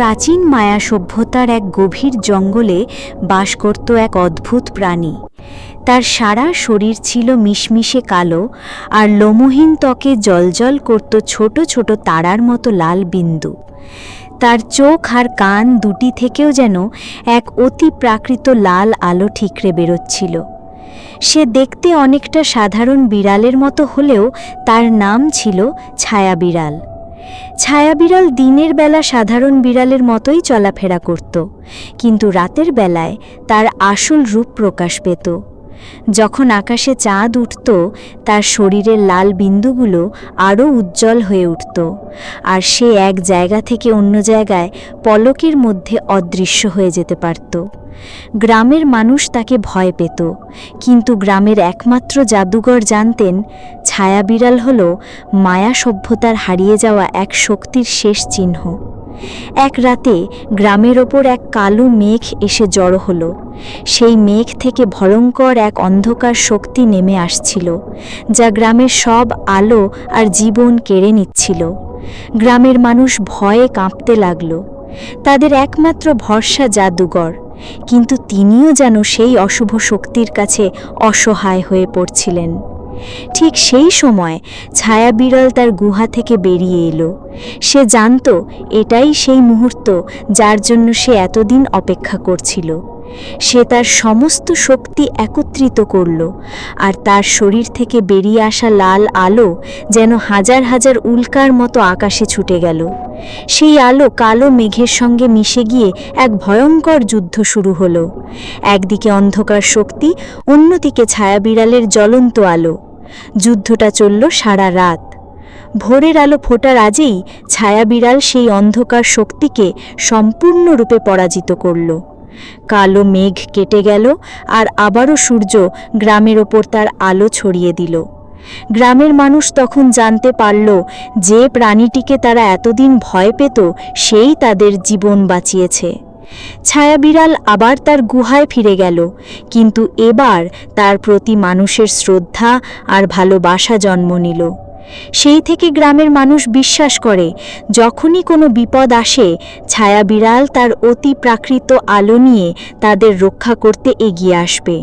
প্রাচীন মায়া সভ্যতার এক গভীর জঙ্গলে বাস করত এক অদ্ভুত প্রাণী। তার সারা শরীর ছিল মিশমিশে কালো আর লোমহীন ত্বকে জলজল করত ছোট ছোট তারার মতো লাল বিন্দু। তার চোখ আর কান দুটি থেকেও যেন এক অতি প্রাকৃত লাল আলো ঠিকরে বেরোচ্ছিল। সে দেখতে অনেকটা সাধারণ বিড়ালের মতো হলেও তার নাম ছিল ছায়া বিড়াল। ছায়া বিড়াল দিনের বেলা সাধারণ বিড়ালের মতোই চলাফেরা করত, কিন্তু রাতের বেলায় তার আসল রূপ প্রকাশ পেত। যখন আকাশে চাঁদ উঠত, তার শরীরের লাল বিন্দুগুলো আরও উজ্জ্বল হয়ে উঠত, আর সে এক জায়গা থেকে অন্য জায়গায় পলকের মধ্যে অদৃশ্য হয়ে যেতে পারত। গ্রামের মানুষ তাকে ভয় পেত, কিন্তু গ্রামের একমাত্র জাদুঘর জানতেন ছায়া বিড়াল হল মায়া সভ্যতার হারিয়ে যাওয়া এক শক্তির শেষ চিহ্ন। এক রাতে গ্রামের ওপর এক কালো মেঘ এসে জড়ো হলো। সেই মেঘ থেকে ভয়ঙ্কর এক অন্ধকার শক্তি নেমে আসছিল, যা গ্রামের সব আলো আর জীবন কেড়ে নিচ্ছিল। গ্রামের মানুষ ভয়ে কাঁপতে লাগল। তাদের একমাত্র ভরসা জাদুঘর, কিন্তু তিনিও যেন সেই অশুভ শক্তির কাছে অসহায় হয়ে পড়ছিলেন। ঠিক সেই সময় ছায়া বিড়াল তার গুহা থেকে বেরিয়ে এলো। সে জানত এটাই সেই মুহূর্ত যার জন্য সে এতদিন অপেক্ষা করছিল। সে তার সমস্ত শক্তি একত্রিত করল আর তার শরীর থেকে বেরিয়ে আসা লাল আলো যেন হাজার হাজার উল্কার মতো আকাশে ছুটে গেল। সেই আলো কালো মেঘের সঙ্গে মিশে গিয়ে এক ভয়ঙ্কর যুদ্ধ শুরু হলো। একদিকে অন্ধকার শক্তি, অন্যদিকে ছায়া বিড়ালের জ্বলন্ত আলো। যুদ্ধটা চলল সারা রাত। ভোরের আলো ফোটার আজেই ছায়া বিড়াল সেই অন্ধকার শক্তিকে সম্পূর্ণরূপে পরাজিত করল। কালো মেঘ কেটে গেল আর আবারও সূর্য গ্রামের ওপর তার আলো ছড়িয়ে দিল। গ্রামের মানুষ তখন জানতে পারল যে প্রাণীটিকে তারা এতদিন ভয় পেত, সেই তাদের জীবন বাঁচিয়েছে। ছায়া বিড়াল আবার তার গুহায় ফিরে গেল, কিন্তু এবার তার প্রতি মানুষের শ্রদ্ধা আর ভালোবাসা জন্ম নিল। সেই থেকে গ্রামের মানুষ বিশ্বাস করে, যখনই কোনো বিপদ আসে ছায়া বিড়াল তার অতি প্রাকৃত আলো নিয়ে তাদের রক্ষা করতে এগিয়ে আসবে।